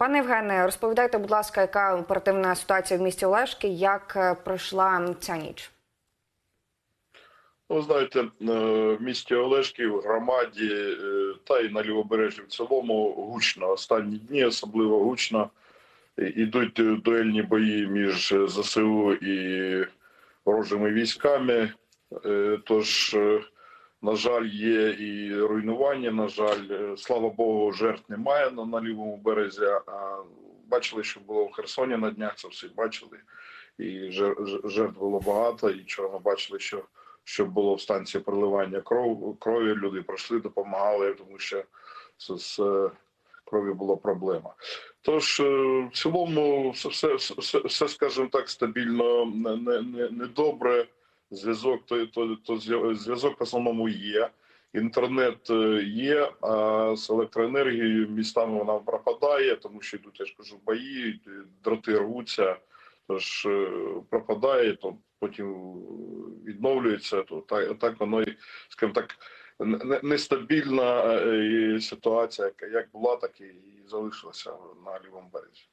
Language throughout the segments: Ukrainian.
Пане Євгене, розповідайте, будь ласка, яка оперативна ситуація в місті Олешки, як е, пройшла ця ніч? Ну, знаєте, е, в місті Олешки, в громаді е, та й на лівобережжі в цілому гучно. Останні дні особливо гучно. І- Ідуть дуельні бої між ЗСУ і ворожими військами. Тож, на жаль, є і руйнування. На жаль, Е, слава Богу, жертв немає на, на лівому березі. А бачили, що було в Херсоні на днях. Це всі бачили. І жертв було багато. І ми бачили, що що було в станції проливання кров, крові. Люди пройшли, допомагали, тому що з, з е, кров'ю була проблема. Тож, е, в цілому, все, все, все, все скажімо так, стабільно, не, не, не добре. Зв'язок, то, то, то зв'язок в основному є. Інтернет е, є, а з електроенергією містами вона пропадає, тому що йдуть, я ж кажу, бої, дроти рвуться, тож е, пропадає, то потім відновлюється. То так, так воно і, скажімо так, не- нестабільна е, ситуація, як була, так і залишилася на лівому березі.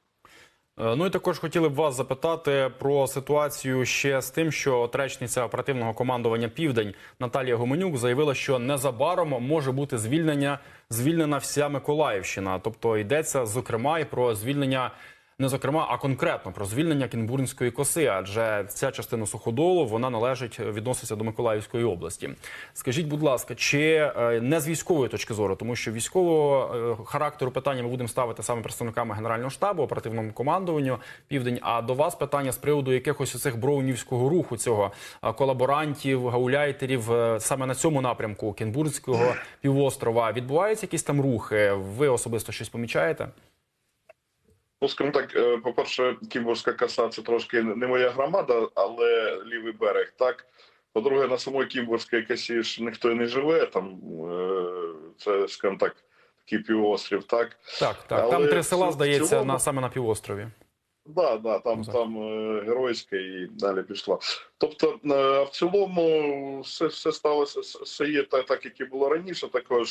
Е, Ну і також хотіли б вас запитати про ситуацію ще з тим, що речниця оперативного командування Південь Наталія Гуменюк заявила, що незабаром може бути звільнення звільнена вся Миколаївщина. Тобто йдеться зокрема і про звільнення. Не зокрема, а конкретно про звільнення Кінбурнської коси, адже ця частина суходолу вона належить відноситься до Миколаївської області. Скажіть, будь ласка, чи е, не з військової точки зору, тому що військового е, характеру питання ми будемо ставити саме представниками генерального штабу, оперативному командуванню Південь. А до вас питання з приводу якихось цих броунівського руху цього е, колаборантів, гауляйтерів е, саме на цьому напрямку Кінбурнського півострова. Відбуваються якісь там рухи? Ви особисто щось помічаєте? Ну, скажімо так, е, по-перше, Кімбурська коса це трошки не моя громада, але лівий берег. Так. По-друге, на самої Кімбурській косі ж ніхто і не живе. Там е, це, скажімо так, такий півострів, так. Так, так. Там три села, здається, цілому- на саме на півострові. Да, да, там, Ну, там е, геройська і далі пішла. Тобто, в цілому все, все сталося, все є так, так, як і було раніше. Також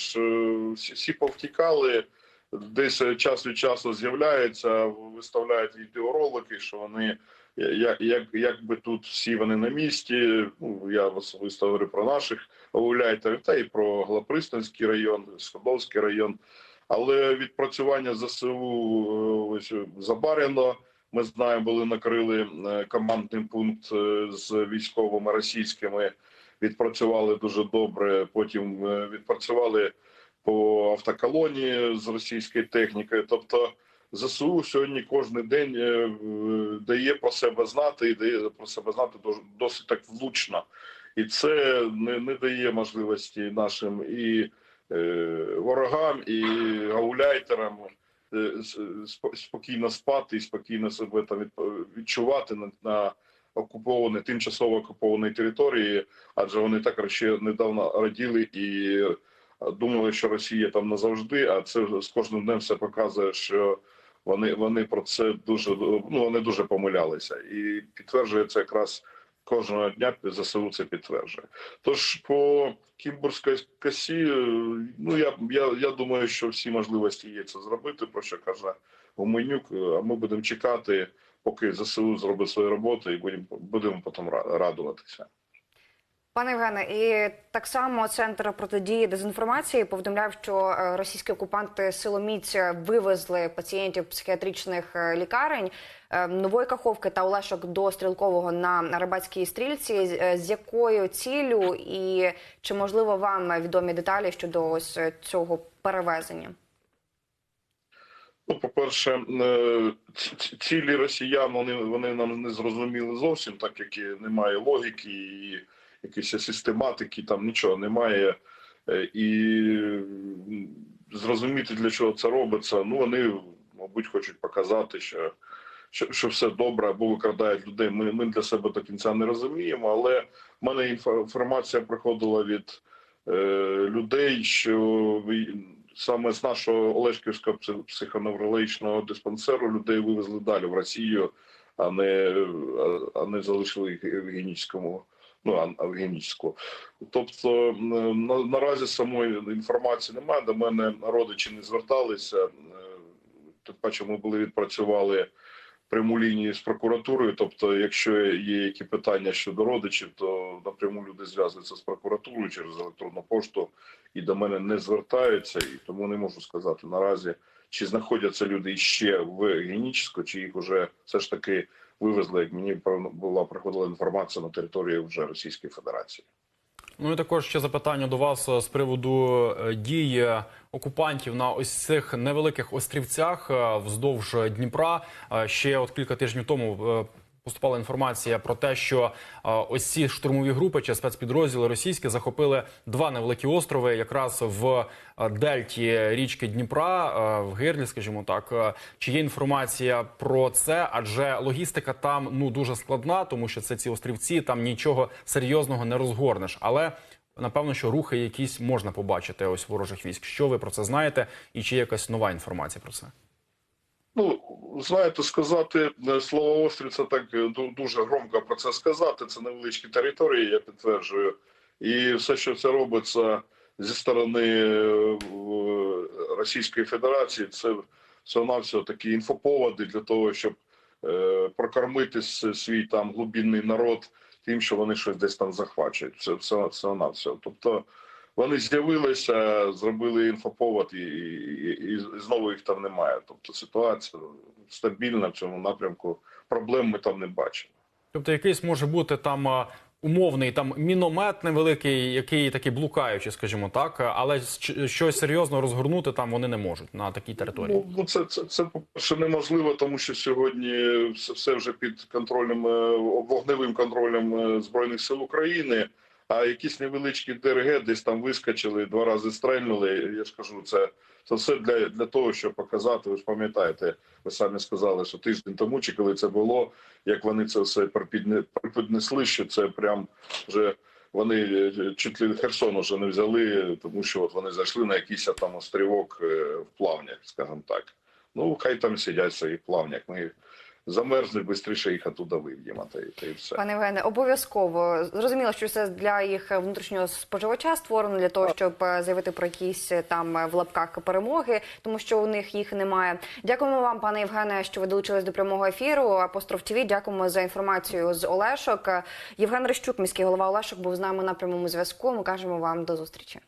всі, всі повтікали, десь е, час від часу з'являються, виставляють відеоролики, що вони як, як, якби тут всі вони на місці. Ну, я особисто говорю про наших гуляйтерів, та і про Глапристанський район, Сходовський район. Але відпрацювання ЗСУ е, ось забарено. Ми знаємо, були накрили е, командний пункт з військовими російськими. Відпрацювали дуже добре. Потім відпрацювали по автоколонії з російською технікою. Тобто ЗСУ сьогодні кожен день е, дає про себе знати і дає про себе знати дос- досить так влучно. І це не, не дає можливості нашим і е, ворогам, і гауляйтерам е, спокійно спати і спокійно себе там відчувати на, на окупованій, тимчасово окупованій території, адже вони також ще недавно раділи і думали, що Росія там назавжди, а це з кожним днем все показує, що вони, вони про це дуже ну вони дуже помилялися, і підтверджує це якраз кожного дня ЗСУ це підтверджує. Тож по Кімбурській косі, е, ну я, я, я думаю, що всі можливості є це зробити, про що каже Гуменюк. е, А ми будемо чекати, поки ЗСУ зробить свою роботу, і будемо будемо потім радуватися. Пане Євгене, і так само центр протидії дезінформації повідомляв, що е, російські окупанти силоміць вивезли пацієнтів психіатричних е, лікарень е, нової каховки та Олешок до стрілкового на Рибацькій стрільці. З- якою ціллю і чи можливо вам відомі деталі щодо ось цього перевезення? Ну, по-перше, е, ці- ці- цілі росіян вони, вони нам не зрозуміли зовсім, так як і немає логіки і якоїсь систематики, там нічого немає. Е, І зрозуміти, для чого це робиться, ну вони, мабуть, хочуть показати, що, що, що все добре або викрадають людей. Ми, ми для себе до кінця не розуміємо, але в мене інформація приходила від е, людей, що саме з нашого Олешківського психоневрологічного диспансеру людей вивезли далі в Росію, а не, а не залишили їх в Генічському. Ну, а- а в Генічську. Тобто на, наразі самої інформації немає. До мене родичі не зверталися. Е, тим паче ми були відпрацювали пряму лінію з прокуратурою. Тобто, якщо є які питання щодо родичів, то напряму люди зв'язуються з прокуратурою через електронну пошту і до мене не звертаються, і тому не можу сказати наразі, чи знаходяться люди ще в Генічську, чи їх вже все ж таки вивезли. Як мені була приходила інформація на території вже Російської Федерації. Ну і також ще запитання до вас е, з приводу е, дії окупантів на ось цих невеликих острівцях е, вздовж Дніпра. Е, Ще от кілька тижнів тому е, поступала інформація про те, що е, ось ці штурмові групи чи спецпідрозділи російські захопили два невеликі острови, якраз в е, дельті річки Дніпра, е, в Гирлі, скажімо так. Чи є інформація про це? Адже логістика там ну дуже складна, тому що це ці острівці, там нічого серйозного не розгорнеш. Але напевно, що рухи якісь можна побачити ось ворожих військ. Що ви про це знаєте, і чи є якась нова інформація про це? Ну, знаєте, сказати е, слово острів це так е, ду- дуже громко про це сказати. Це невеличкі території, я підтверджую. І все, що це робиться зі сторони е, Російської Федерації, це все навсього такі інфоповоди для того, щоб прокормити свій там глибинний народ тим, що вони щось десь там захвачують. Це все, все. Тобто вони з'явилися, зробили інфоповод, і, і, і знову їх там немає. Тобто ситуація стабільна в цьому напрямку. Проблем ми там не бачимо. Тобто, якийсь може бути там умовний там міномет невеликий, який такий блукаючий, скажімо так, але щось серйозно розгорнути там вони не можуть на такій території. Ну, ну це, це, це по-перше, неможливо, тому що сьогодні все, все вже під контролем е, вогневим контролем е, збройних сил України. А якісь невеличкі ДРГ десь там вискочили, два рази стрельнули. Я ж кажу, це, це все для, для того, щоб показати. Ви ж пам'ятаєте, ви самі сказали, що тиждень тому, чи коли це було, як вони це все припідне- припіднесли, що це прям вже вони е, чуть ли Херсон вже не взяли, тому що от вони зайшли на якийсь там острівок е, в плавнях, скажімо так. Ну, хай там сидять в плавнях. Ми замерзли, швидше їх оттуда виб'ємо, та, та й все. Пане Євгене, обов'язково зрозуміло, що це для їх внутрішнього споживача створено для того, щоб е, заявити про якісь е, там е, в лапках перемоги, тому що у них їх немає. Дякуємо вам, пане Євгене, що ви долучились до прямого ефіру. Апостроф ТВ. Дякуємо за інформацію з Олешок. Євген Рищук, міський голова Олешок, був з нами на прямому зв'язку. Ми кажемо вам до зустрічі.